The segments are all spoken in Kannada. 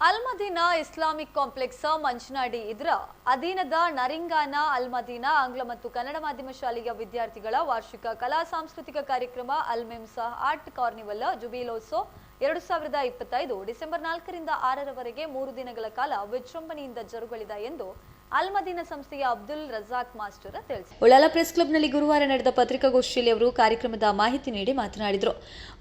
ಅಲ್ಮದೀನಾ ಇಸ್ಲಾಮಿಕ್ ಕಾಂಪ್ಲೆಕ್ಸ್ ಮಂಚನಾಡಿ ಇದರ ಅಧೀನದ ನರಿಂಗಾನ ಅಲ್ಮದೀನಾ, ಆಂಗ್ಲ ಮತ್ತು ಕನ್ನಡ ಮಾಧ್ಯಮ ಶಾಲೆಯ ವಿದ್ಯಾರ್ಥಿಗಳ ವಾರ್ಷಿಕ ಕಲಾ ಸಾಂಸ್ಕೃತಿಕ ಕಾರ್ಯಕ್ರಮ ಅಲ್ಮೆಮ್ಸ ಆರ್ಟ್ ಕಾರ್ನಿವಲ್ ಜುಬಿಲೋಸೋ ಎರಡು ಸಾವಿರದ ಇಪ್ಪತ್ತೈದು ಡಿಸೆಂಬರ್ ನಾಲ್ಕರಿಂದ ಆರರವರೆಗೆ ಮೂರು ದಿನಗಳ ಕಾಲ ವಿಜೃಂಭಣೆಯಿಂದ ಜರುಗಲಿದೆ ಎಂದು ಅಲ್ಮದೀನ ಸಂಸ್ಥೆಯ ಅಬ್ದುಲ್ ರಜಾಕ್ ಮಾಸ್ಟರ್ ತಿಳಿಸಿದರು ಉಳ್ಳಾಲ ಪ್ರೆಸ್ ಕ್ಲಬ್ನಲ್ಲಿ ಗುರುವಾರ ನಡೆದ ಪತ್ರಿಕಾಗೋಷ್ಠಿಯಲ್ಲಿ ಅವರು ಕಾರ್ಯಕ್ರಮದ ಮಾಹಿತಿ ನೀಡಿ ಮಾತನಾಡಿದರು.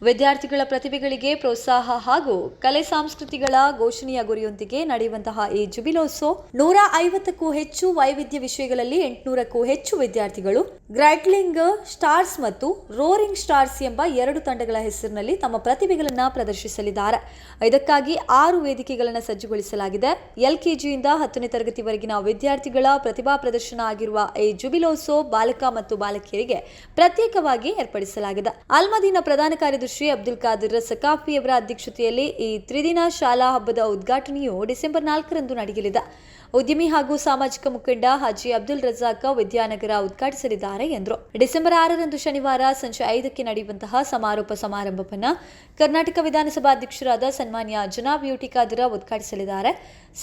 ವಿದ್ಯಾರ್ಥಿಗಳ ಪ್ರತಿಭೆಗಳಿಗೆ ಪ್ರೋತ್ಸಾಹ ಹಾಗೂ ಕಲೆ ಸಂಸ್ಕೃತಿಗಳ ಘೋಷಣೆಯ ಗುರಿಯೊಂದಿಗೆ ನಡೆಯುವಂತಹ ಈ ಜುಬಿಲೋತ್ಸವ ನೂರ ಐವತ್ತಕ್ಕೂ ಹೆಚ್ಚು ವೈವಿಧ್ಯ ವಿಷಯಗಳಲ್ಲಿ ಎಂಟುನೂರಕ್ಕೂ ಹೆಚ್ಚು ವಿದ್ಯಾರ್ಥಿಗಳು ಗ್ರೈಟ್ಲಿಂಗ್ ಸ್ಟಾರ್ಸ್ ಮತ್ತು ರೋರಿಂಗ್ ಸ್ಟಾರ್ಸ್ ಎಂಬ ಎರಡು ತಂಡಗಳ ಹೆಸರಿನಲ್ಲಿ ತಮ್ಮ ಪ್ರತಿಭೆಗಳನ್ನು ಪ್ರದರ್ಶಿಸಲಿದ್ದಾರೆ. ಇದಕ್ಕಾಗಿ ಆರು ವೇದಿಕೆಗಳನ್ನು ಸಜ್ಜುಗೊಳಿಸಲಾಗಿದೆ. ಎಲ್ಕೆಜಿಯಿಂದ ಹತ್ತನೇ ತರಗತಿವರೆಗಿನ ವಿದ್ಯಾರ್ಥಿಗಳ ಪ್ರತಿಭಾ ಪ್ರದರ್ಶನ ಆಗಿರುವ ಈ ಜುಬಿಲೋತ್ಸವ ಬಾಲಕ ಮತ್ತು ಬಾಲಕಿಯರಿಗೆ ಪ್ರತ್ಯೇಕವಾಗಿ ಏರ್ಪಡಿಸಲಾಗಿದೆ. ಅಲ್ಮದೀನ ಪ್ರಧಾನ ಕಾರ್ಯದರ್ಶಿ ಅಬ್ದುಲ್ ಖಾದಿರ್ ಸಕಾಫಿಯವರ ಅಧ್ಯಕ್ಷತೆಯಲ್ಲಿ ಈ ತ್ರಿದಿನ ಶಾಲಾ ಹಬ್ಬದ ಉದ್ಘಾಟನೆಯು ಡಿಸೆಂಬರ್ ನಾಲ್ಕರಂದು ನಡೆಯಲಿದೆ. ಉದ್ಯಮಿ ಹಾಗೂ ಸಾಮಾಜಿಕ ಮುಖಂಡ ಹಾಜಿ ಅಬ್ದುಲ್ ರಜಾಕ್ ವಿದ್ಯಾನಗರ ಉದ್ಘಾಟಿಸಲಿದ್ದಾರೆ ಎಂದರು. ಡಿಸೆಂಬರ್ ಆರರಂದು ಶನಿವಾರ ಸಂಜೆ ಐದಕ್ಕೆ ನಡೆಯುವಂತಹ ಸಮಾರೋಪ ಸಮಾರಂಭವನ್ನು ಕರ್ನಾಟಕ ವಿಧಾನಸಭಾ ಅಧ್ಯಕ್ಷರಾದ ಸನ್ಮಾನ್ಯ ಜನಾಬ್ ಯುಟಿ ಖಾದರ್ ಉದ್ಘಾಟಿಸಲಿದ್ದಾರೆ.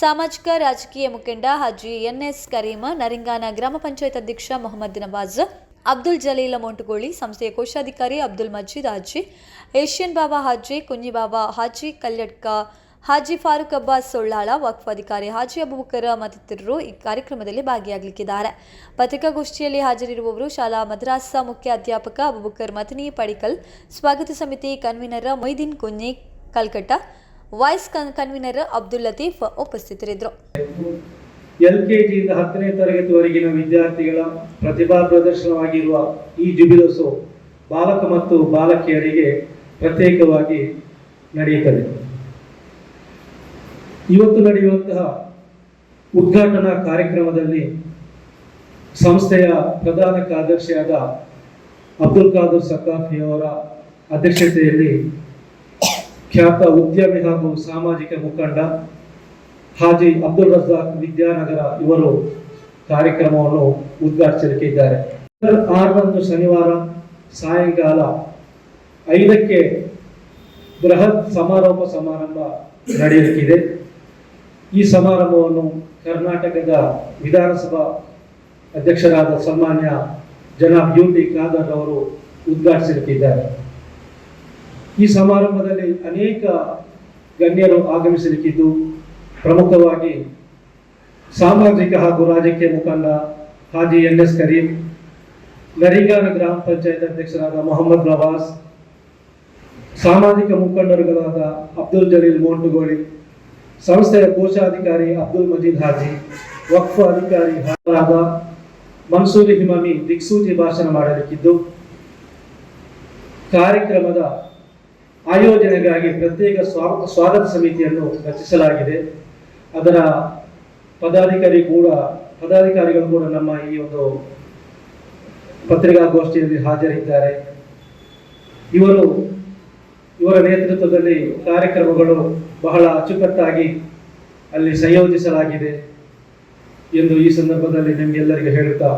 ಸಾಮಾಜಿಕ, ರಾಜಕೀಯ ಮುಖಂಡ ಹಾಜಿ ಎನ್ಎಸ್ ಕರೀಮ, ನರಿಂಗಾನ ಗ್ರಾಮ ಪಂಚಾಯತ್ ಅಧ್ಯಕ್ಷ ಮೊಹಮ್ಮದ್ ನವಾಜ್, ಅಬ್ದುಲ್ ಜಲೀಲ ಮೊಂಟುಗೋಳಿ, ಸಂಸ್ಥೆಯ ಕೋಶಾಧಿಕಾರಿ ಅಬ್ದುಲ್ ಮಜೀದ್ ಹಾಜಿ, ಏಷ್ಯನ್ ಬಾಬಾ ಹಾಜಿ ಕುಂಜಿ ಬಾಬಾ ಹಾಜಿ ಕಲ್ಯಡ್ಕ ಹಾಜಿ, ಫಾರೂಕ್ ಅಬ್ಬಾಸ್ ಸೊಳ್ಳಾಳ, ವಕ್ಫ್ ಅಧಿಕಾರಿ ಹಾಜಿ ಅಬುಬಕರ ಮತ್ತಿತರರು ಈ ಕಾರ್ಯಕ್ರಮದಲ್ಲಿ ಭಾಗಿಯಾಗಲಿಕ್ಕಿದ್ದಾರೆ. ಪತ್ರಿಕಾಗೋಷ್ಠಿಯಲ್ಲಿ ಹಾಜರಿರುವವರು ಶಾಲಾ ಮದ್ರಾಸ ಮುಖ್ಯ ಅಧ್ಯಾಪಕ ಅಬುಬಕರ್ ಮತನಿ ಪಡಿಕಲ್ ಸ್ವಾಗತ ಸಮಿತಿ convener Moideen Kunji Kalkatta vice convener Abdul Latif ಉಪಸ್ಥಿತರಿದ್ದರು. ಎಲ್ಕೆಜಿಯಿಂದ ಹತ್ತನೇ ತರಗತಿವರೆಗಿನ ವಿದ್ಯಾರ್ಥಿಗಳ ಪ್ರತಿಭಾ ಪ್ರದರ್ಶನವಾಗಿರುವ ಈ ಜುಬಿಲೋತ್ಸವ ಬಾಲಕ ಮತ್ತು ಬಾಲಕಿಯರಿಗೆ ಪ್ರತ್ಯೇಕವಾಗಿ ನಡೆಯುತ್ತದೆ. ಇವತ್ತು ನಡೆಯುವಂತಹ ಉದ್ಘಾಟನಾ ಕಾರ್ಯಕ್ರಮದಲ್ಲಿ ಸಂಸ್ಥೆಯ ಪ್ರಧಾನ ಕಾರ್ಯದರ್ಶಿಯಾದ ಅಬ್ದುಲ್ ಖಾದರ್ ಸಕಾಫಿಯವರ ಅಧ್ಯಕ್ಷತೆಯಲ್ಲಿ ಖ್ಯಾತ ಉದ್ಯಮಿ ಹಾಗೂ ಸಾಮಾಜಿಕ ಮುಖಂಡ ಹಾಜಿ ಅಬ್ದುಲ್ ರಜಾಕ್ ವಿದ್ಯಾನಗರ ಇವರು ಕಾರ್ಯಕ್ರಮವನ್ನು ಉದ್ಘಾಟಿಸಲಿಕ್ಕೆ ಇದ್ದಾರೆ. ಆರರಂದು ಶನಿವಾರ ಸಾಯಂಕಾಲ ಐದಕ್ಕೆ ಬೃಹತ್ ಸಮಾರೋಪ ಸಮಾರಂಭ ನಡೆಯಲಿಕ್ಕಿದೆ. ಈ ಸಮಾರಂಭವನ್ನು ಕರ್ನಾಟಕದ ವಿಧಾನಸಭಾ ಅಧ್ಯಕ್ಷರಾದ ಸನ್ಮಾನ್ಯ ಜನಾಬ್ ಯು ಟಿ ಖಾದರ್ ಅವರು ಉದ್ಘಾಟಿಸಲಿಕ್ಕಿದ್ದಾರೆ. ಈ ಸಮಾರಂಭದಲ್ಲಿ ಅನೇಕ ಗಣ್ಯರು ಆಗಮಿಸಲಿಕ್ಕಿದ್ದು ಪ್ರಮುಖವಾಗಿ ಸಾಮಾಜಿಕ ಹಾಗೂ ರಾಜಕೀಯ ಮುಖಂಡ ಹಾಜಿ ಎನ್ ಎಸ್ ಕರೀಂ, ನರಿಗಾನ ಗ್ರಾಮ ಪಂಚಾಯತ್ ಅಧ್ಯಕ್ಷರಾದ ಮೊಹಮ್ಮದ್ ನವಾಸ್ ಸಾಮಾಜಿಕ ಮುಖಂಡರುಗಳಾದ ಅಬ್ದುಲ್ ಜಲೀಲ್ ಮೋಂಟುಗೋಳಿ, ಸಂಸ್ಥೆಯ ಕೋಶಾಧಿಕಾರಿ ಅಬ್ದುಲ್ ಮಜೀದ್ ಹಾಜಿ, ವಕ್ಫ್ ಅಧಿಕಾರಿ ಹಾಜರಾದ ಮನ್ಸೂರಿ ಹಿಮಮಿ ದಿಕ್ಸೂಚಿ ಭಾಷಣ ಮಾಡಲಿಕ್ಕಿದ್ದು, ಕಾರ್ಯಕ್ರಮದ ಆಯೋಜನೆಗಾಗಿ ಪ್ರತ್ಯೇಕ ಸ್ವಾ- ಸ್ವಾಗತ ಸಮಿತಿಯನ್ನು ರಚಿಸಲಾಗಿದೆ. ಅದರ ಪದಾಧಿಕಾರಿ ಕೂಡ, ಪದಾಧಿಕಾರಿಗಳು ಕೂಡ ನಮ್ಮ ಈ ಒಂದು ಪತ್ರಿಕಾಗೋಷ್ಠಿಯಲ್ಲಿ ಹಾಜರಿದ್ದಾರೆ. ಇವರು, ಇವರ ನೇತೃತ್ವದಲ್ಲಿ ಕಾರ್ಯಕ್ರಮಗಳು ಬಹಳ ಅಚ್ಚುಕಟ್ಟಾಗಿ ಅಲ್ಲಿ ಸಂಯೋಜಿಸಲಾಗಿದೆ ಎಂದು ಈ ಸಂದರ್ಭದಲ್ಲಿ ನಿಮಗೆಲ್ಲರಿಗೆ ಹೇಳುತ್ತಾ